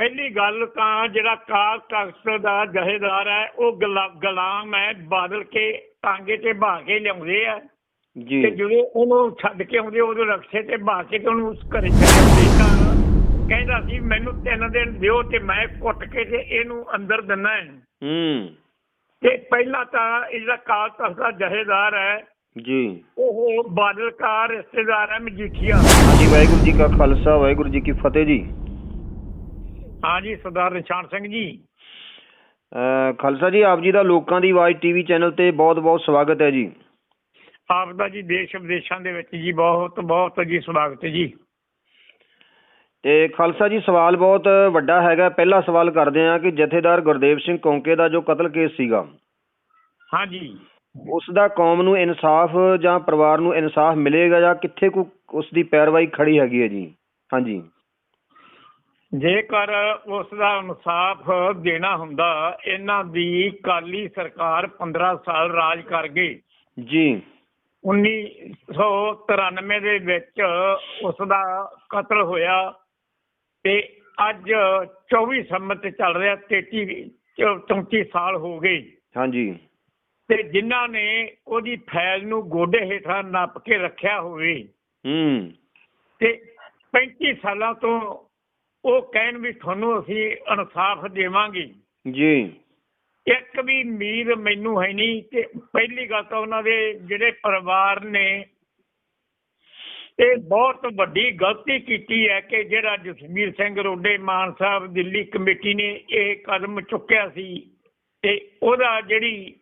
ਪਹਿਲੀ ਗੱਲ ਤਾਂ ਜਿਹੜਾ ਕਾਲ ਤਖਤ ਦਾ ਜਹੇਦਾਰ ਹੈ ਉਹ ਗੁਲਾ- ਗੁਲਾਮ ਹੈ ਬਾਦਲ ਕੇ ਟਾਂਗੇ ਤੇ ਬਹਾ ਕੇ ਲਿਆਉਂਦੇ ਆ। ਜੀ। ਤੇ ਜਦੋਂ ਉਹਨੂੰ ਛੱਡ ਕੇ ਆਉਂਦੇ ਉਦੋਂ ਰਕਸ਼ੇ ਤੇ ਬਹਾ ਕੇ ਤੇ ਉਹਨੂੰ ਉਸ ਘਰੇ ਚਲੇ ਤਾਂ ਕਹਿੰਦਾ ਸੀ ਮੈਨੂੰ ਤਿੰਨ ਦਿਨ ਦਿਓ ਤੇ ਮੈਂ ਕੁੱਟ ਕੇ ਤੇ ਇਹਨੂੰ ਅੰਦਰ ਦਿੰਨਾ ਹੈ। ਹੂੰ। ਤੇ ਪਹਿਲਾਂ ਤਾਂ ਇਹ ਜਿਹੜਾ ਕਾਲ ਤਖਤ ਦਾ ਜਹੇਦਾਰ ਹੈ। ਜੀ। ਉਹ ਬਾਦਲ ਕਾ ਰਿਸ਼ਤੇਦਾਰ ਹੈ ਮਜੀਠੀਆ। ਹਾਂਜੀ ਵਾਹਿਗੁਰੂ ਜੀ ਕਾ ਖਾਲਸਾ ਵਾਹਿਗੁਰੂ ਜੀ ਕੀ ਫਤਿਹ ਜੀ। ਹਾਂਜੀ ਸਰਦਾਰ ਨਿਸ਼ਾਨ ਸਿੰਘ ਜੀ। ਖਾਲਸਾ ਜੀ ਆਪ ਜੀ ਦਾ ਲੋਕਾਂ ਦੀ ਆਵਾਜ਼ ਟੀਵੀ ਚੈਨਲ ਤੇ ਬਹੁਤ-ਬਹੁਤ ਸਵਾਗਤ ਹੈ ਜੀ। ਆਪ ਦਾ ਜੀ ਦੇਸ਼ ਵਿਦੇਸ਼ਾਂ ਦੇ ਵਿੱਚ ਜੀ ਬਹੁਤ ਬਹੁਤ ਜੀ ਸਵਾਗਤ ਹੈ ਜੀ। ਤੇ ਖਾਲਸਾ ਜੀ ਸਵਾਲ ਬਹੁਤ ਵੱਡਾ ਹੈਗਾ। ਪਹਿਲਾ ਸਵਾਲ ਕਰਦੇ ਹਾਂ ਕਿ ਜਥੇਦਾਰ ਗੁਰਦੇਵ ਸਿੰਘ ਕੌਂਕੇ ਦਾ ਜੋ ਕਤਲ ਕੇਸ ਸੀਗਾ ਹਾਂਜੀ। ਉਸ ਦਾ ਕੌਮ ਨੂੰ ਇਨਸਾਫ ਜਾਂ ਪਰਿਵਾਰ ਨੂੰ ਇਨਸਾਫ ਮਿਲੇਗਾ ਜਾਂ ਕਿੱਥੇ ਕੋ ਉਸ ਦੀ ਪੈਰਵਾਈ ਖੜੀ ਹੈਗੀ ਹੈ ਜੀ। ਹਾਂਜੀ। ਜੇਕਰ ਉਸ ਦਾ ਇਨਸਾਫ ਦੇਣਾ ਹੁੰਦਾ ਇਹਨਾਂ ਦੀ ਕਾਲੀ ਸਰਕਾਰ 15 ਸਾਲ ਰਾਜ ਕਰ ਗਈ। ਜੀ। 1993 ਦੇ ਵਿੱਚ ਉਸ ਦਾ ਕਤਲ ਹੋਇਆ ਤੇ ਅੱਜ 24 ਸੰਮਤ ਚੱਲ ਰਿਹਾ 33 34 ਸਾਲ ਹੋ ਗਏ। ਹਾਂਜੀ। ਤੇ ਜਿਨ੍ਹਾਂ ਨੇ ਉਹਦੀ ਫੈਲ ਨੂੰ ਗੋਡੇ ਹੇਠਾਂ ਨੱਪ ਕੇ ਰੱਖਿਆ ਹੋਵੇ ਹੂੰ। ਤੇ 35 ਸਾਲਾਂ ਤੋਂ ਉਹ ਕਹਿਣ ਵੀ ਤੁਹਾਨੂੰ ਅਸੀਂ ਇਨਸਾਫ ਦੇਵਾਂਗੇ। ਜੀ। ਇੱਕ ਵੀ ਉਮੀਦ ਮੈਨੂੰ ਹੈ ਨਹੀਂ ਕਿ ਪਹਿਲੀ ਗੱਲ ਤਾਂ ਉਹਨਾਂ ਦੇ ਜਿਹੜੇ ਪਰਿਵਾਰ ਨੇ ਇਹ ਬਹੁਤ ਵੱਡੀ ਗਲਤੀ ਕੀਤੀ ਹੈ ਕਿ ਜਿਹੜਾ ਜਸਵੀਰ ਸਿੰਘ ਰੋਡੇ ਮਾਨ ਸਾਹਿਬ ਦਿੱਲੀ ਕਮੇਟੀ ਨੇ ਇਹ ਕਦਮ ਚੁੱਕਿਆ ਸੀ ਤੇ ਉਹਦਾ ਜਿਹੜੀ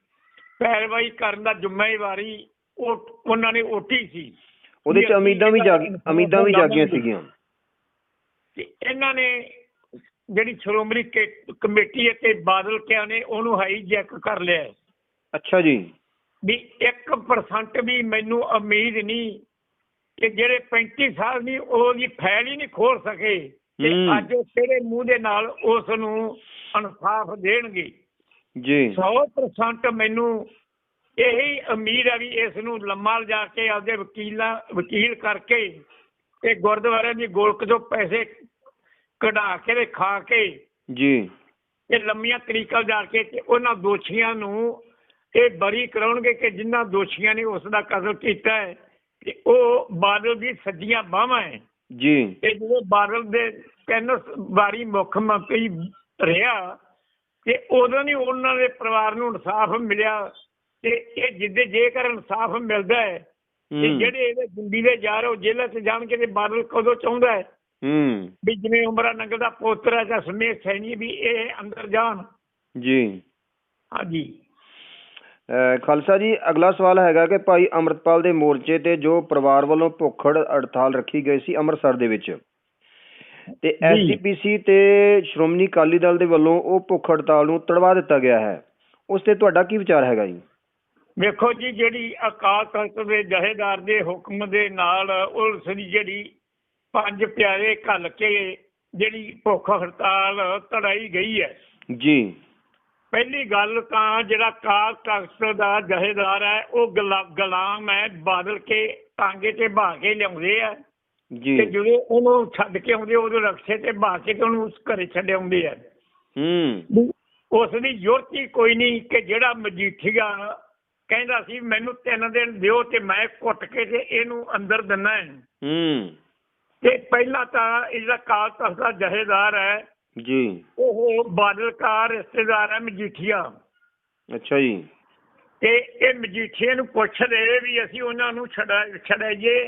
ਪੈਰਵਾਈ ਕਰਨ ਦਾ ਜ਼ਿੰਮੇਵਾਰੀ ਉਹ ਉਹਨਾਂ ਨੇ ਓਟੀ ਸੀ। ਉਹਦੇ ਚ ਉਮੀਦਾਂ ਵੀ ਜਾਗ ਉਮੀਦਾਂ ਵੀ ਜਾਗੀਆਂ ਸੀਗੀਆਂ। ਤੇ ਇਹਨਾਂ ਨੇ ਜਿਹੜੀ ਸ਼੍ਰੋਮਣੀ ਕਮੇਟੀ ਹੈ ਤੇ ਬਾਦਲ ਕਿਆ ਨੇ ਉਹਨੂੰ ਹਾਈਜੈਕ ਕਰ ਲਿਆ। ਅੱਛਾ ਜੀ ਵੀ 1% ਵੀ ਮੈਨੂੰ ਉਮੀਦ ਨਹੀਂ ਕਿ ਜਿਹੜੇ 35 ਸਾਲ ਦੀ ਉਹਦੀ ਫੈਲ ਹੀ ਨਹੀਂ ਖੋਲ ਸਕੇ ਤੇ। ਅੱਜ ਉਹ ਕਿਹੜੇ ਮੂੰਹ ਦੇ ਨਾਲ ਉਸ ਨੂੰ ਇਨਸਾਫ ਦੇਣਗੇ ਜੀ 100% ਮੈਨੂੰ ਇਹੀ ਉਮੀਦ ਹੈ ਵੀ ਇਸ ਨੂੰ ਲੰਮਾ ਲਿਜਾ ਕੇ ਆਪਦੇ ਵਕੀਲਾਂ ਵਕੀਲ ਕਰਕੇ ਤੇ ਗੁਰਦੁਆਰਿਆਂ ਦੀ ਗੋਲਕ ਤੋਂ ਪੈਸੇ ਕਢਾ ਕੇ ਤੇ ਖਾ ਕੇ ਜੀ। ਇਹ ਲੰਮੀਆਂ ਤਰੀਕਾ ਜਾ ਕੇ ਤੇ ਉਹਨਾਂ ਦੋਸ਼ੀਆਂ ਨੂੰ ਇਹ ਬਰੀ ਕਰਾਉਣਗੇ ਕਿ ਜਿਨ੍ਹਾਂ ਦੋਸ਼ੀਆਂ ਨੇ ਉਸ ਦਾ ਕਤਲ ਕੀਤਾ ਹੈ ਤੇ ਉਹ ਬਾਦਲ ਦੀ ਸੱਜੀਆਂ ਬਾਹਾਂ ਹੈ। ਜੀ। ਤੇ ਜਦੋਂ ਬਾਦਲ ਦੇ ਤਿੰਨ ਵਾਰੀ ਮੁੱਖ ਮੰਤਰੀ ਰਿਹਾ ਤੇ ਉਦੋਂ ਨਹੀਂ ਉਹਨਾਂ ਦੇ ਪਰਿਵਾਰ ਨੂੰ ਇਨਸਾਫ ਮਿਲਿਆ ਤੇ ਇਹ ਜਿੱਦੇ ਜੇਕਰ ਇਨਸਾਫ ਮਿਲਦਾ ਹੈ ਤੇ ਜਿਹੜੇ ਇਹਦੇ ਗੁੰਡੀ ਦੇ ਜਾ ਰਹੇ ਉਹ ਜੇਲ੍ਹਾਂ 'ਚ ਜਾਣ ਕੇ ਤੇ ਬਾਦਲ ਕਦੋਂ ਚਾਹੁੰਦਾ ਹੈ। ਹੂੰ। ਵੀ ਜਿਵੇਂ ਉਮਰਾ ਨੰਗਲ ਦਾ ਪੋਤਰਾ ਜਾਂ ਸਮੇਤ ਸੈਣੀ ਵੀ ਇਹ ਅੰਦਰ ਜਾਣ। ਜੀ। ਹਾਂਜੀ। ਖਾਲਸਾ ਜੀ ਅਗਲਾ ਸਵਾਲ ਹੈਗਾ ਕਿ ਭਾਈ ਅਮਰਤਪਾਲ ਦੇ ਮੋਰਚੇ ਤੇ ਜੋ ਪਰਿਵਾਰ ਵੱਲੋਂ ਭੁੱਖੜ ਹੜਤਾਲ ਰੱਖੀ ਗਈ ਸੀ ਅੰਮ੍ਰਿਤਸਰ ਦੇ ਵਿੱਚ ਤੇ ਐਸਜੀਪੀਸੀ ਤੇ ਸ਼੍ਰੋਮਣੀ ਅਕਾਲੀ ਦਲ ਦੇ ਵੱਲੋਂ ਉਹ ਭੁੱਖ ਹੜਤਾਲ ਨੂੰ ਤੜਵਾ ਦਿੱਤਾ ਗਿਆ ਹੈ। ਉਸ ਤੇ ਤੁਹਾਡਾ ਕੀ ਵਿਚਾਰ ਹੈਗਾ ਜੀ? ਵੇਖੋ ਜੀ ਜਿਹੜੀ ਅਕਾਲ ਤਖਤ ਦੇ ਜਹੇਦਾਰ ਦੇ ਹੁਕਮ ਦੇ ਨਾਲ ਉਸ ਦੀ ਜਿਹੜੀ ਪੰਜ ਪਿਆਰੇ ਘੱਲ ਕੇ ਜਿਹੜੀ ਭੁੱਖ ਹੜਤਾਲ ਤੜਾਈ ਗਈ ਹੈ। ਜੀ। ਪਹਿਲੀ ਗੱਲ ਤਾਂ ਜਿਹੜਾ ਅਕਾਲ ਤਖਤ ਦਾ ਜਹੇਦਾਰ ਹੈ ਉਹ ਗੁਲਾ- ਗੁਲਾਮ ਹੈ ਬਾਦਲ ਕੇ ਟਾਂਗੇ ਤੇ ਬਹਾ ਕੇ ਲਿਆਉਂਦੇ ਆ। ਜੀ। ਤੇ ਜਦੋਂ ਉਹਨੂੰ ਛੱਡ ਕੇ ਆਉਂਦੇ ਉਦੋਂ ਰਕਸ਼ੇ ਤੇ ਬਹਾ ਕੇ ਉਹਨੂੰ ਉਸ ਘਰੇ ਛੱਡ ਆਉਂਦੇ ਆ। ਹੂੰ। ਉਸ ਦੀ ਹੀ ਕੋਈ ਨਹੀਂ ਕਿ ਜਿਹੜਾ ਮਜੀਠੀਆ ਕਹਿੰਦਾ ਸੀ ਮੈਨੂੰ ਤਿੰਨ ਦਿਨ ਦਿਓ ਤੇ ਮੈਂ ਕੁੱਟ ਕੇ ਤੇ ਇਹਨੂੰ ਅੰਦਰ ਦਿੰਨਾ ਹੈ। ਹੂੰ। ਤੇ ਪਹਿਲਾਂ ਤਾਂ ਇਹਦਾ ਕਾਲ ਤਖਤ ਦਾ ਜਹੇਦਾਰ ਹੈ। ਜੀ। ਉਹ ਬਾਦਲ ਕਾ ਰਿਸ਼ਤੇਦਾਰ ਹੈ ਮਜੀਠੀਆ। ਅੱਛਾ ਜੀ। ਤੇ ਇਹ ਮਜੀਠੀਏ ਨੂੰ ਪੁੱਛਦੇ ਵੀ ਅਸੀਂ ਉਹਨਾਂ ਨੂੰ ਛਡਾ ਛਡਾਈਏ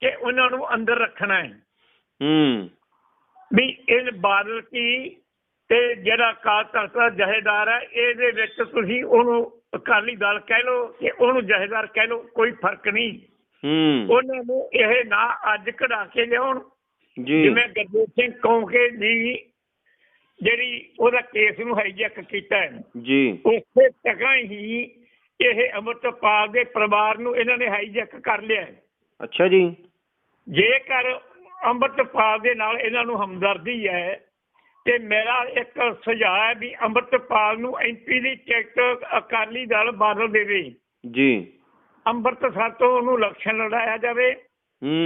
ਕਿ ਉਹਨਾਂ ਨੂੰ ਅੰਦਰ ਰੱਖਣਾ ਹੈ। ਹੂੰ। ਵੀ ਇਹ ਬਾਦਲ ਕੀ ਤੇ ਜਿਹੜਾ ਕਾਲ ਤਖਤ ਦਾ ਜਹੇਦਾਰ ਹੈ ਇਹਦੇ ਵਿੱਚ ਤੁਸੀਂ ਉਹਨੂੰ ਅਕਾਲੀ ਦਲ ਕਹਿ ਲਓ ਕਿ ਉਹਨੂੰ ਜਹੇਦਾਰ ਕਹਿ ਲਓ ਕੋਈ ਫ਼ਰਕ ਨਹੀਂ। ਹੂੰ। ਉਹਨਾਂ ਨੂੰ ਇਹ ਨਾ ਅੱਜ ਕਢਾ ਕੇ ਲਿਆਉਣ। ਜੀ। ਜਿਵੇਂ ਗੁਰਦੇਵ ਸਿੰਘ ਕੌਂਕੇ ਦੀ ਜਿਹੜੀ ਉਹਦਾ ਕੇਸ ਨੂੰ ਹਾਈਜੈਕ ਕੀਤਾ ਹੈ। ਜੀ। ਉਸੇ ਤੱਕਾਂ ਹੀ ਇਹ ਅਮਰਤਪਾਲ ਦੇ ਪਰਿਵਾਰ ਨੂੰ ਇਹਨਾਂ ਨੇ ਹਾਈਜੈਕ ਕਰ ਲਿਆ ਹੈ। ਅੱਛਾ ਜੀ। ਜੇਕਰ ਅੰਮ੍ਰਿਤਪਾਲ ਦੇ ਨਾਲ ਇਹਨਾਂ ਨੂੰ ਹਮਦਰਦੀ ਹੈ ਤੇ ਮੇਰਾ ਇੱਕ ਸੁਝਾਅ ਹੈ ਵੀ ਅੰਮ੍ਰਿਤਪਾਲ ਨੂੰ ਐਮਪੀ ਦੀ ਟਿਕਟ ਅਕਾਲੀ ਦਲ ਬਾਦਲ ਦੇਵੇ। ਜੀ। ਅੰਮ੍ਰਿਤਸਰ ਤੋਂ ਉਹਨੂੰ ਇਲੈਕਸ਼ਨ ਲੜਾਇਆ ਜਾਵੇ।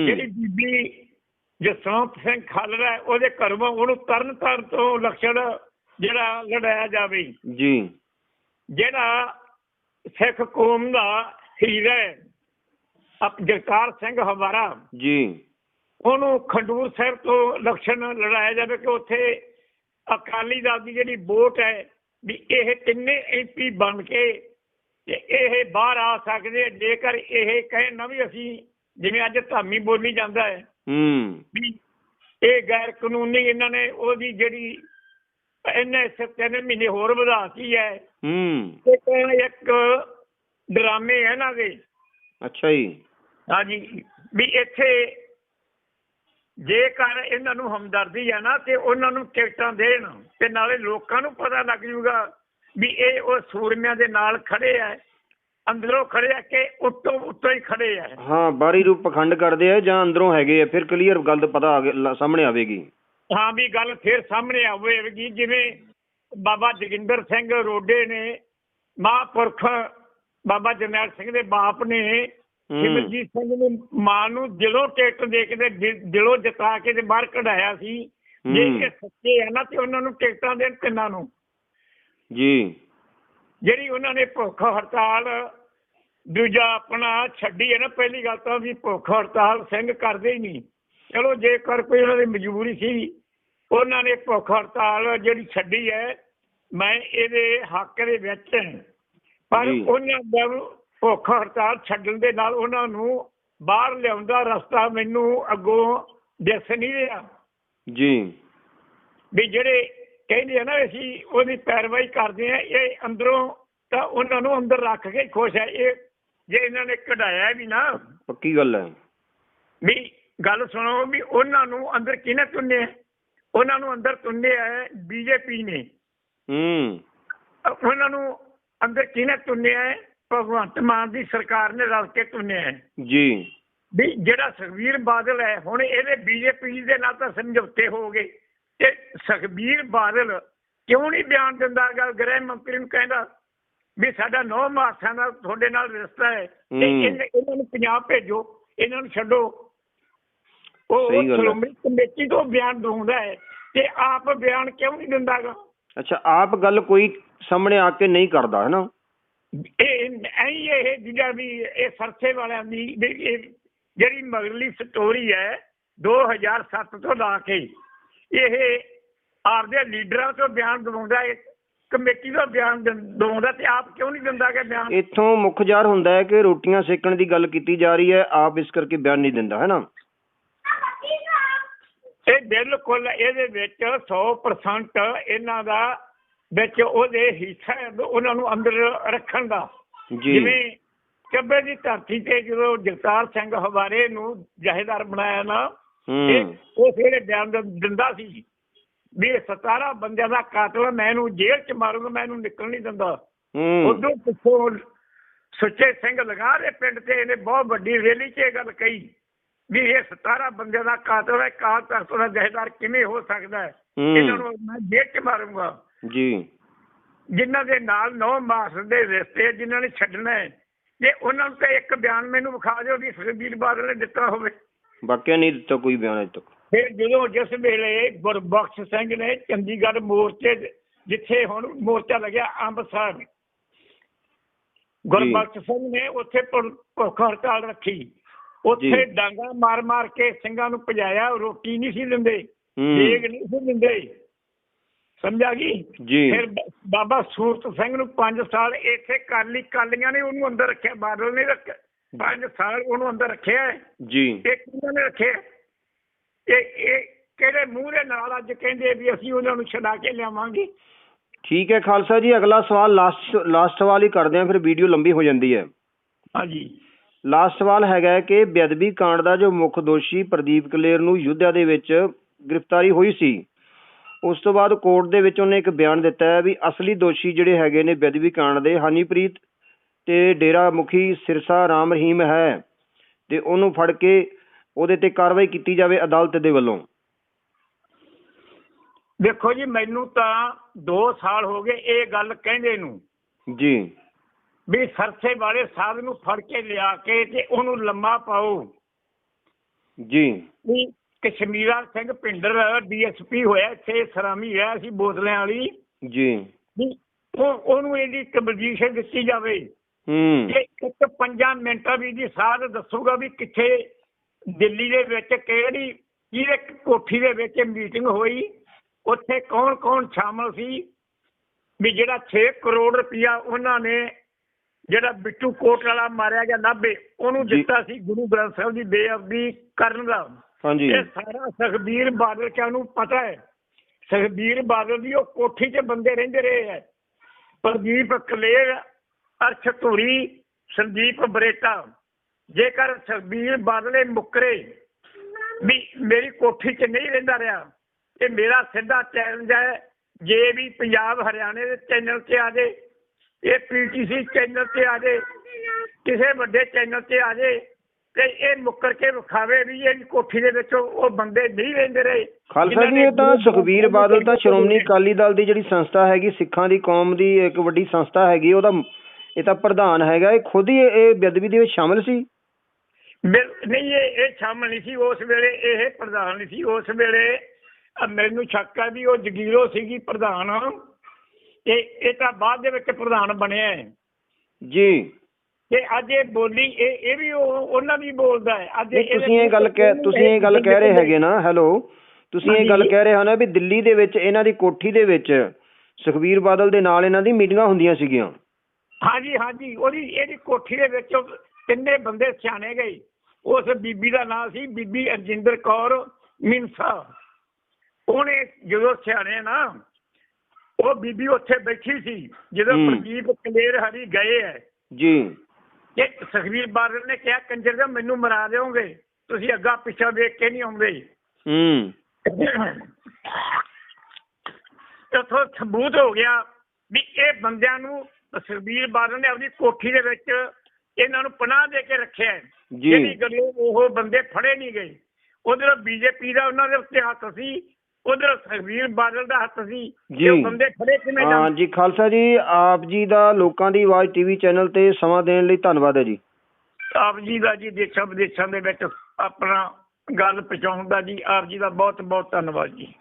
ਜਿਹੜੀ ਬੀਬੀ ਜਸਵੰਤ ਸਿੰਘ ਖਾਲੜਾ ਉਹਦੇ ਘਰੋਂ ਉਹਨੂੰ ਤਰਨ ਤਾਰਨ ਤੋਂ ਲਕਸ਼ਣ ਜਿਹੜਾ ਲੜਾਇਆ ਜਾਵੇ। ਜੀ। ਜਿਹੜਾ ਸਿੱਖ ਕੌਮ ਦਾ ਹੀਰਾ ਅਪ ਜਗਤਾਰ ਸਿੰਘ ਹਵਾਰਾ ਜੀ। ਉਹਨੂੰ ਖੰਡੂਰ ਸਾਹਿਬ ਤੋਂ ਲਕਸ਼ਣ ਲੜਾਇਆ ਜਾਵੇ ਕਿ ਉੱਥੇ ਅਕਾਲੀ ਦਲ ਦੀ ਜਿਹੜੀ ਵੋਟ ਹੈ ਵੀ ਇਹ ਤਿੰਨੇ ਐਮਪੀ ਬਣ ਕੇ ਤੇ ਇਹ ਬਾਹਰ ਆ ਸਕਦੇ ਜੇਕਰ ਇਹ ਕਹਿਣ ਨਾ ਵੀ ਅਸੀਂ ਜਿਵੇਂ ਅੱਜ ਧਾਮੀ ਬੋਲੀ ਜਾਂਦਾ ਹੈ। ਹੂੰ। ਇਹ ਗੈਰ ਕਾਨੂੰਨੀ ਇਹਨਾਂ ਨੇ ਉਹਦੀ ਜਿਹੜੀ ਇਹਨੇ ਤਿੰਨ ਮਹੀਨੇ ਹੋਰ ਵਧਾਤੀ ਹੈ। ਹੂੰ। ਤੇ ਕਹਿਣ ਇੱਕ ਡਰਾਮੇ ਹੈ ਇਹਨਾਂ ਦੇ। ਅੱਛਾ ਜੀ। ਹਾਂਜੀ ਵੀ ਇੱਥੇ ਜੇਕਰ ਇਹਨਾਂ ਨੂੰ ਹਮਦਰਦੀ ਆ ਨਾ ਤੇ ਉਹਨਾਂ ਨੂੰ ਟਿਕਟਾਂ ਦੇਣ ਤੇ ਨਾਲੇ ਲੋਕਾਂ ਨੂੰ ਪਤਾ ਲੱਗ ਜੂਗਾ ਵੀ ਇਹ ਉਹ ਸੂਰਮਿਆਂ ਦੇ ਨਾਲ ਖੜੇ ਆ ਅੰਦਰੋਂ ਖੜੇ ਆ ਕਿ ਉੱਤੋਂ ਉੱਤੋਂ ਹੀ ਖੜੇ ਆ। ਹਾਂ ਬਾਹਰੀ ਰੂਪ ਪਖੰਡ ਕਰਦੇ ਆ ਜਾਂ ਅੰਦਰੋਂ ਹੈਗੇ ਆ ਫਿਰ ਕਲੀਅਰ ਗੱਲ ਪਤਾ ਆ ਸਾਹਮਣੇ ਆਵੇਗੀ। ਹਾਂ ਵੀ ਗੱਲ ਫੇਰ ਸਾਹਮਣੇ ਆਵੇਗੀ ਜਿਵੇਂ ਬਾਬਾ ਜੋਗਿੰਦਰ ਸਿੰਘ ਰੋਡੇ ਨੇ ਮਹਾਂਪੁਰਖ ਬਾਬਾ ਜਰਨੈਲ ਸਿੰਘ ਦੇ ਬਾਪ ਨੇ ਸਿਮਰਜੀਤ ਸਿੰਘ ਦੀ ਮਾਂ ਨੂੰ ਦਿਲੋਂ ਟਿਕਟ ਦੇ ਕੇ ਤੇ ਦਿਲੋਂ ਜਿਤਾ ਕੇ ਤੇ ਬਾਹਰ ਕਢਾਇਆ ਸੀ। ਜੇ। ਇਹ ਸੱਚੇ ਆ ਨਾ ਤੇ ਉਹਨਾਂ ਨੂੰ ਟਿਕਟਾਂ ਦੇਣ ਤਿੰਨਾਂ ਨੂੰ। ਜੀ ਜਿਹੜੀ ਉਹਨਾਂ ਨੇ ਭੁੱਖ ਹੜਤਾਲ ਦੂਜਾ ਆਪਣਾ ਛੱਡੀ ਹੈ ਨਾ ਪਹਿਲੀ ਗੱਲ ਤਾਂ ਵੀ ਭੁੱਖ ਹੜਤਾਲ ਸਿੰਘ ਕਰਦੇ ਹੀ ਨਹੀਂ ਚਲੋ ਜੇਕਰ ਕੋਈ ਉਹਨਾਂ ਦੀ ਮਜਬੂਰੀ ਸੀ ਉਹਨਾਂ ਨੇ ਭੁੱਖ ਹੜਤਾਲ ਜਿਹੜੀ ਛੱਡੀ ਹੈ ਮੈਂ ਇਹਦੇ ਹੱਕ ਦੇ ਵਿੱਚ। ਪਰ। ਉਹਨਾਂ ਦਾ ਭੁੱਖ ਹੜਤਾਲ ਛੱਡਣ ਦੇ ਨਾਲ ਉਹਨਾਂ ਨੂੰ ਬਾਹਰ ਲਿਆਉਣ ਦਾ ਰਸਤਾ ਮੈਨੂੰ ਅੱਗੋਂ ਦਿਸ ਨਹੀਂ ਰਿਹਾ ਜੀ ਵੀ ਜਿਹੜੇ ਕਹਿੰਦੇ ਆ ਨਾ ਅਸੀਂ ਉਹਦੀ ਪੈਰਵਾਈ ਕਰਦੇ ਆ ਇਹ ਅੰਦਰੋਂ ਤਾਂ ਉਹਨਾਂ ਨੂੰ ਅੰਦਰ ਰੱਖ ਕੇ ਖੁਸ਼ ਹੈ ਇਹ ਜੇ ਇਹਨਾਂ ਨੇ ਕਢਾਇਆ ਵੀ ਨਾ ਪੱਕੀ ਗੱਲ ਹੈ। ਵੀ ਗੱਲ ਸੁਣੋ ਵੀ ਉਹਨਾਂ ਨੂੰ ਅੰਦਰ ਕਿਹਨੇ ਤੁੰਨਿਆ ਉਹਨਾਂ ਨੂੰ ਅੰਦਰ ਤੁੰਨਿਆ ਹੈ ਬੀਜੇਪੀ ਨੇ। ਹੂੰ। ਉਹਨਾਂ ਨੂੰ ਅੰਦਰ ਕਿਹਨੇ ਤੁੰਨਿਆ ਹੈ ਭਗਵੰਤ ਮਾਨ ਦੀ ਸਰਕਾਰ ਨੇ ਰਲ ਕੇ ਤੁੰਨਿਆ ਹੈ ਜੀ। ਵੀ ਜਿਹੜਾ ਸੁਖਬੀਰ ਬਾਦਲ ਹੈ ਹੁਣ ਇਹਦੇ ਬੀਜੇਪੀ ਦੇ ਨਾਲ ਤਾਂ ਸਮਝੌਤੇ ਹੋ ਗਏ। ਤੇ ਸੁਖਬੀਰ ਬਾਦਲ ਕਿਉਂ ਨਹੀਂ ਬਿਆਨ ਦਿੰਦਾ ਗਾ ਗ੍ਰਹਿ ਮੰਤਰੀ ਨੂੰ ਕਹਿੰਦਾ ਵੀ ਸਾਡਾ ਨੌ ਮਾਸਾਂ ਦਾ ਤੁਹਾਡੇ ਨਾਲ ਰਿਸ਼ਤਾ ਹੈ ਤੇ। ਇਹਨਾਂ ਨੂੰ ਪੰਜਾਬ ਭੇਜੋ ਇਹਨਾਂ ਨੂੰ ਛੱਡੋ ਉਹ ਗੱਲ। ਸ਼੍ਰੋਮਣੀ ਕਮੇਟੀ ਤੋਂ ਬਿਆਨ ਦਊਂਦਾ ਹੈ ਤੇ ਆਪ ਬਿਆਨ ਕਿਉਂ ਨਹੀਂ ਦਿੰਦਾਗਾ ਅੱਛਾ ਆਪ ਗੱਲ ਕੋਈ ਸਾਹਮਣੇ ਆ ਕੇ ਨਹੀਂ ਕਰਦਾ ਹੈ ਨਾ ਇਹ ਐਂ ਇਹ ਜਿਹੜਾ ਵੀ ਇਹ ਸਰਸੇ ਵਾਲਿਆਂ ਦੀ ਜਿਹੜੀ ਮਗਰਲੀ ਸਟੋਰੀ ਹੈ 2007 ਤੋਂ ਲਾ ਕੇ ਇਹ ਆਪਦੇ ਲੀਡਰਾਂ ਤੋਂ ਬਿਆਨ ਦਵਾਉਂਦਾ ਹੈ ਕਮੇਟੀ ਦਾ ਬਿਆਨ ਦਵਾਉਂਦਾ ਤੇ ਆਪ ਕਿਉਂ ਨਹੀਂ ਦਿੰਦਾ ਕਿ ਬਿਆਨ? ਇੱਥੋਂ ਮੁੱਖ ਜ਼ਾਹਰ ਹੁੰਦਾ ਹੈ ਕਿ ਰੋਟੀਆਂ ਸੇਕਣ ਦੀ ਗੱਲ ਕੀਤੀ ਜਾ ਰਹੀ ਹੈ ਆਪ ਇਸ ਕਰਕੇ ਬਿਆਨ ਨਹੀਂ ਦਿੰਦਾ ਹੈ ਨਾ? ਇਹ ਬਿਲਕੁਲ ਇਹਦੇ ਵਿੱਚ 100% ਇਹਨਾਂ ਦਾ ਵਿੱਚ ਉਹਦੇ ਹਿੱਸਾ ਉਹਨਾਂ ਨੂੰ ਅੰਦਰ ਰੱਖਣ ਦਾ। ਜਿਵੇਂ ਕੱਬੇ ਦੀ ਧਰਤੀ ਤੇ ਜਦੋਂ ਜਗਤਾਰ ਸਿੰਘ ਹਵਾਰੇ ਨੂੰ ਜਹੇਦਾਰ ਬਣਾਇਆ ਨਾ ਉਹ ਜਿਹੜੇ ਬਿਆਨ ਦਿੰਦਾ ਸੀ ਵੀ ਇਹ 17 ਬੰਦਿਆਂ ਦਾ ਕਾਤਲ ਮੈਂ ਇਹਨੂੰ ਜੇਲ੍ਹ ਚ ਮਾਰੂੰਗਾ ਮੈਂ ਇਹਨੂੰ ਨਿਕਲ ਨਹੀਂ ਦਿੰਦਾ। ਉਦੋਂ ਪਿੱਛੋਂ ਸੁੱਚੇ ਸਿੰਘ ਲਗਾ ਦੇ ਪਿੰਡ ਤੇ ਇਹਨੇ ਬਹੁਤ ਵੱਡੀ ਰੈਲੀ 'ਚ ਇਹ ਗੱਲ ਕਹੀ ਵੀ ਇਹ 17 ਬੰਦਿਆਂ ਦਾ ਕਾਤਲ ਹੈ ਕਾਲ ਤਖਤ ਦਾ ਜਹੇਦਾਰ ਕਿਵੇਂ ਹੋ ਸਕਦਾ ਹੂੰ। ਇਹਨਾਂ ਨੂੰ ਮੈਂ ਜੇਲ੍ਹ 'ਚ ਮਾਰੂੰਗਾ। ਜੀ। ਜਿਨ੍ਹਾਂ ਦੇ ਨਾਲ ਨੌ ਮਾਸ ਦੇ ਰਿਸ਼ਤੇ ਜਿਨ੍ਹਾਂ ਨੇ ਛੱਡਣਾ ਹੈ ਜੇ ਉਹਨਾਂ ਨੂੰ ਤਾਂ ਇੱਕ ਬਿਆਨ ਮੈਨੂੰ ਵਿਖਾ ਦਿਓ ਵੀ ਸੁਖਬੀਰ ਬਾਦਲ ਨੇ ਦਿੱਤਾ ਹੋਵੇ। ਵਾਕਿਆ ਨਹੀਂ ਦਿੱਤਾ ਕੋਈ ਬਿਆਨ ਅਜੇ ਤੱਕ ਫਿਰ ਜਦੋਂ ਜਿਸ ਵੇਲੇ ਗੁਰਬਖਸ਼ ਸਿੰਘ ਨੇ ਚੰਡੀਗੜ੍ਹ ਮੋਰਚੇ ਜਿੱਥੇ ਹੁਣ ਮੋਰਚਾ ਲੱਗਿਆ ਅੰਮ੍ਰਿਤਸਰ ਗੁਰਬਖਸ਼ ਸਿੰਘ ਨੇ ਉੱਥੇ ਭੁੱਖ ਹੜਤਾਲ ਰੱਖੀ ਉੱਥੇ। ਡਾਂਗਾ ਮਾਰ ਮਾਰ ਕੇ ਸਿੰਘਾਂ ਨੂੰ ਭਜਾਇਆ ਰੋਟੀ ਨਹੀਂ ਸੀ ਦਿੰਦੇ। ਦੇਗ ਨਹੀਂ ਸੀ ਦਿੰਦੇ ਸਮਝਾ ਗਈ। ਫਿਰ ਬਾਬਾ ਸੂਰਤ ਸਿੰਘ ਨੂੰ 5 ਸਾਲ ਇੱਥੇ ਕਾਲੀ ਕਾਲੀਆਂ ਨੇ ਉਹਨੂੰ ਅੰਦਰ ਰੱਖਿਆ ਬਾਦਲ ਨੇ ਰੱਖਿਆ 5 ਸਾਲ ਉਹਨੂੰ ਅੰਦਰ ਰੱਖਿਆ ਹੈ। ਜੀ। ਇਹ ਕਿਹਨਾਂ ਨੇ ਰੱਖਿਆ ਇਹ ਇਹ ਕਿਹੜੇ ਮੂੰਹ ਦੇ ਨਾਲ ਅੱਜ ਕਹਿੰਦੇ ਵੀ ਅਸੀਂ ਉਹਨਾਂ ਨੂੰ ਛਡਾ ਕੇ ਲਿਆਵਾਂਗੇ? ਠੀਕ ਹੈ ਖਾਲਸਾ ਜੀ ਅਗਲਾ ਸਵਾਲ ਲਾਸਟ ਲਾਸਟ ਸਵਾਲ ਹੀ ਕਰਦੇ ਹਾਂ ਫਿਰ ਵੀਡੀਓ ਲੰਬੀ ਹੋ ਜਾਂਦੀ ਹੈ। ਹਾਂਜੀ। ਲਾਸਟ ਸਵਾਲ ਹੈਗਾ ਕਿ ਬੇਅਦਬੀ ਕਾਂਡ ਦਾ ਜੋ ਮੁੱਖ ਦੋਸ਼ੀ ਪ੍ਰਦੀਪ ਕਲੇਰ ਨੂੰ ਯੁੱਧਿਆ ਦੇ ਵਿੱਚ ਗ੍ਰਿਫਤਾਰੀ ਹੋਈ ਸੀ ਉਸ ਤੋਂ ਬਾਅਦ ਕੋਰਟ ਦੇ ਵਿੱਚ ਉਹਨੇ ਇੱਕ ਬਿਆਨ ਦਿੱਤਾ ਹੈ ਵੀ ਅਸਲੀ ਦੋਸ਼ੀ ਜਿਹੜੇ ਹੈਗੇ ਨੇ ਬੇਅਦਬੀ ਕਾਂਡ ਦੇ ਹਨੀਪ੍ਰੀਤ ਤੇ ਡੇਰਾ ਮੁਖੀ ਸਿਰਸਾ ਰਾਮ ਰਹੀਮ ਹੈ ਤੇ ਉਹਨੂੰ ਫੜ ਕੇ ਉਹਦੇ ਤੇ ਕਾਰਵਾਈ ਕੀਤੀ ਜਾਵੇ ਅਦਾਲਤ ਦੇ ਵੱਲੋਂ। ਦੇਖੋ ਜੀ ਮੈਨੂੰ ਤਾਂ 2 ਸਾਲ ਹੋ ਗਏ ਇਹ ਗੱਲ ਕਹਿੰਦੇ ਨੂੰ। ਜੀ। ਵੀ ਸਰਸੇ ਵਾਲੇ ਸਾਧ ਨੂੰ ਫੜ ਕੇ ਲਿਆ ਕੇ ਤੇ ਉਹਨੂੰ ਲੰਮਾ ਪਾਓ। ਜੀ। ਵੀ ਕਸ਼ਮੀਰਾ ਸਿੰਘ ਪਿੰਡਰ ਡੀਐਸਪੀ ਹੋਇਆ ਇੱਥੇ ਸਰਾਮੀ ਹੈ ਅਸੀਂ ਬੋਤਲਿਆਂ ਵਾਲੀ। ਜੀ। ਵੀ ਉਹ ਉਹਨੂੰ ਇਹਦੀ ਕੰਪੋਜੀਸ਼ਨ ਦਿੱਤੀ ਜਾਵੇ। ਹੂੰ। ਤੇ ਇੱਕ ਪੰਜਾਂ ਮਿੰਟਾਂ ਵੀ ਦੀ ਸਾਧ ਦੱਸੂਗਾ ਵੀ ਕਿੱਥੇ ਦਿੱਲੀ ਦੇ ਵਿੱਚ ਕਿਹੜੀ ਕਿਹੜੇ ਕੋਠੀ ਦੇ ਵਿੱਚ ਮੀਟਿੰਗ ਹੋਈ ਉੱਥੇ ਕੌਣ ਕੌਣ ਸ਼ਾਮਲ ਸੀ ਵੀ ਜਿਹੜਾ 6 ਕਰੋੜ ਰੁਪਇਆ ਉਹਨਾਂ ਨੇ ਜਿਹੜਾ ਬਿੱਟੂ ਕੋਟ ਵਾਲਾ ਮਾਰਿਆ ਗਿਆ ਨਾਭੇ ਉਹਨੂੰ। ਦਿੱਤਾ ਸੀ ਗੁਰੂ ਗ੍ਰੰਥ ਸਾਹਿਬ ਦੀ ਬੇਅਦਬੀ ਕਰਨ ਦਾ। ਹਾਂਜੀ। ਇਹ ਸਾਰਾ ਸੁਖਬੀਰ ਬਾਦਲ ਚਾ ਨੂੰ ਪਤਾ ਹੈ। ਸੁਖਬੀਰ ਬਾਦਲ ਦੀ ਉਹ ਕੋਠੀ 'ਚ ਬੰਦੇ ਰਹਿੰਦੇ ਰਹੇ ਹੈ। ਪ੍ਰਦੀਪ ਕਲੇਰ ਅਰਸ਼ ਧੂਰੀ ਸੰਦੀਪ ਬਰੇਟਾ। ਜੇਕਰ ਸੁਖਬੀਰ ਬਾਦਲੇ ਮੁਕਰੇ ਵੀ ਮੇਰੀ ਕੋਠੀ 'ਚ ਨਹੀਂ ਰਹਿੰਦਾ ਰਿਹਾ ਇਹ ਮੇਰਾ ਸਿੱਧਾ ਚੈਲੰਜ ਹੈ ਜੇ ਵੀ ਪੰਜਾਬ ਹਰਿਆਣੇ ਦੇ ਚੈਨਲ ਤੇ ਆ ਜੇ ਇਹ ਪੀਟੀਸੀ ਚੈਨਲ ਤੇ ਆ ਜੇ ਕਿਸੇ ਵੱਡੇ ਚੈਨਲ ਤੇ ਆ ਜੇ ਤੇ ਇਹ ਮੁੱਕਰ ਕੇ ਵਿਖਾਵੇ ਵੀ ਇਹ ਕੋਠੀ ਦੇ ਵਿੱਚ ਉਹ ਬੰਦੇ ਨਹੀਂ ਰਹਿੰਦੇ ਰਹੇ। ਖਾਲਸਾ ਜੀ ਇਹ ਤਾਂ ਗ੍ਰੰਥ ਬਾਦਲ ਤਾਂ ਸ਼੍ਰੋਮਣੀ ਅਕਾਲੀ ਦਲ ਦੀ ਜਿਹੜੀ ਸੰਸਥਾ ਹੈਗੀ ਸਿੱਖਾਂ ਦੀ ਕੌਮ ਦੀ ਇੱਕ ਵੱਡੀ ਸੰਸਥਾ ਹੈਗੀ ਉਹਦਾ ਇਹ ਤਾਂ ਪ੍ਰਧਾਨ ਹੈਗਾ ਇਹ ਖੁਦ ਹੀ ਇਹ ਬੇਅਦਬੀ ਦੇ ਵਿੱਚ ਸ਼ਾਮਲ ਸੀ? ਨਹੀਂ ਇਹ ਇਹ ਸ਼ਾਮਲ ਨਹੀਂ ਸੀ ਉਸ ਵੇਲੇ ਇਹ ਪ੍ਰਧਾਨ ਨਹੀਂ ਸੀ ਉਸ ਵੇਲੇ ਮੈਨੂੰ ਸ਼ੱਕ ਹੈ ਵੀ ਉਹ ਜਗੀਰੋ ਸੀਗੀ ਪ੍ਰਧਾਨ। ਇਹ ਇਹ ਤਾਂ ਬਾਅਦ ਦੇ ਵਿੱਚ ਪ੍ਰਧਾਨ ਬਣਿਆ ਹੈ। ਜੀ। ਤੇ ਅੱਜ ਇਹ ਬੋਲੀ ਇਹ ਇਹ ਵੀ ਉਹ ਉਹਨਾਂ ਦੀ ਬੋਲਦਾ ਹੈ। ਅੱਜ ਤੁਸੀਂ ਇਹ ਗੱਲ ਕਹਿ ਤੁਸੀਂ ਇਹ ਗੱਲ ਕਹਿ ਰਹੇ ਹੈਗੇ ਨਾ ਹੈਲੋ। ਤੁਸੀਂ ਇਹ ਗੱਲ। ਕਹਿ ਰਹੇ ਹੋ ਨਾ ਵੀ ਦਿੱਲੀ ਦੇ ਵਿੱਚ ਇਹਨਾਂ ਦੀ ਕੋਠੀ ਦੇ ਵਿੱਚ ਸੁਖਬੀਰ ਬਾਦਲ ਦੇ ਨਾਲ ਇਹਨਾਂ ਦੀ ਮੀਟਿੰਗਾਂ ਹੁੰਦੀਆਂ ਸੀਗੀਆਂ। ਹਾਂਜੀ ਹਾਂਜੀ। ਉਹਦੀ ਇਹਦੀ ਕੋਠੀ ਦੇ ਵਿੱਚ ਤਿੰਨੇ ਬੰਦੇ ਸਿਆਣੇ ਗਏ। ਉਸ ਬੀਬੀ ਦਾ ਨਾਮ ਸੀ ਬੀਬੀ ਅਰਜਿੰਦਰ ਕੌਰ ਮਿੰਸਾ ਉਹਨੇ ਜਦੋਂ ਸਿਆਣੇ ਨਾ ਉਹ ਬੀਬੀ ਉੱਥੇ ਬੈਠੀ ਸੀ ਜਦੋਂ। ਪ੍ਰਦੀਪ ਕਲੇਰ ਹਰੀ ਗਏ ਹੈ। ਜੀ। ਕਿ ਸੁਖਬੀਰ ਬਾਦਲ ਨੇ ਕਿਹਾ ਕੰਜਰ ਦਾ ਮੈਨੂੰ ਮਰਾ ਦਿਓਗੇ। ਤੁਸੀਂ ਅੱਗਾ ਪਿੱਛਾ ਵੇਖ ਕੇ ਨਹੀਂ ਆਉਂਦੇ। ਹੂੰ। ਇੱਥੋਂ ਸਬੂਤ ਹੋ ਗਿਆ ਵੀ ਇਹ ਬੰਦਿਆਂ ਨੂੰ ਸੁਖਬੀਰ ਬਾਦਲ ਨੇ ਆਪਣੀ ਕੋਠੀ ਦੇ ਵਿੱਚ ਇਹਨਾਂ ਨੂੰ ਪਨਾਹ ਦੇ ਕੇ ਰੱਖਿਆ। ਜਿਹੜੀ ਗੱਲੋਂ ਉਹ ਬੰਦੇ ਫੜੇ ਨਹੀਂ ਗਏ। ਉਧਰ ਬੀਜੇਪੀ ਦਾ ਉਹਨਾਂ ਦੇ ਉੱਤੇ ਹੱਥ ਸੀ ਉਧਰ ਸੁਖਬੀਰ ਬਾਦਲ ਦਾ ਹੱਥ ਸੀ ਜੀ। ਬੰਦੇ ਫੜੇ ਕਿਵੇਂ ਹਾਂ ਜੀ ਖਾਲਸਾ ਜੀ ਆਪ ਜੀ ਦਾ ਲੋਕਾਂ ਦੀ ਆਵਾਜ਼ ਟੀਵੀ ਚੈਨਲ ਤੇ ਸਮਾਂ ਦੇਣ ਲਈ ਧੰਨਵਾਦ ਹੈ ਜੀ। ਆਪ ਜੀ ਦਾ ਜੀ ਦੇਸ਼ਾਂ ਵਿਦੇਸ਼ਾਂ ਦੇ ਵਿੱਚ ਆਪਣਾ ਗੱਲ ਪਹੁੰਚਾਉਣ ਦਾ ਜੀ ਆਪ ਜੀ ਦਾ ਬਹੁਤ ਬਹੁਤ ਧੰਨਵਾਦ ਜੀ।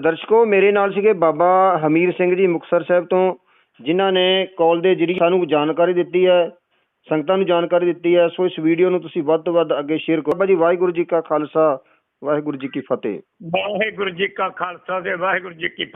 ਦਰਸ਼ਕੋ ਮੇਰੇ ਨਾਲ ਸੀਗੇ ਬਾਬਾ ਹਮੀਰ ਸਿੰਘ ਜੀ ਮੁਕਤਸਰ ਸਾਹਿਬ ਤੋਂ। ਜਿਨ੍ਹਾਂ ਨੇ ਕਾਲ ਦੇ ਜਰੀਏ ਸਾਨੂੰ ਜਾਣਕਾਰੀ ਦਿੱਤੀ ਹੈ, ਸੰਗਤਾਂ ਨੂੰ ਜਾਣਕਾਰੀ ਦਿੱਤੀ ਹੈ, ਸੋ ਇਸ ਵੀਡੀਓ ਨੂੰ ਤੁਸੀਂ ਵੱਧ ਤੋਂ ਵੱਧ ਅੱਗੇ ਸ਼ੇਅਰ ਕਰੋ। ਬਾਬਾ ਜੀ, ਵਾਹਿਗੁਰੂ ਜੀ ਕਾ ਖਾਲਸਾ, ਵਾਹਿਗੁਰੂ ਜੀ ਕੀ ਫਤਿਹ। ਵਾਹਿਗੁਰੂ ਜੀ ਕਾ ਖਾਲਸਾ ਤੇ ਵਾਹਿਗੁਰੂ ਜੀ ਕੀ ਫਤਿਹ।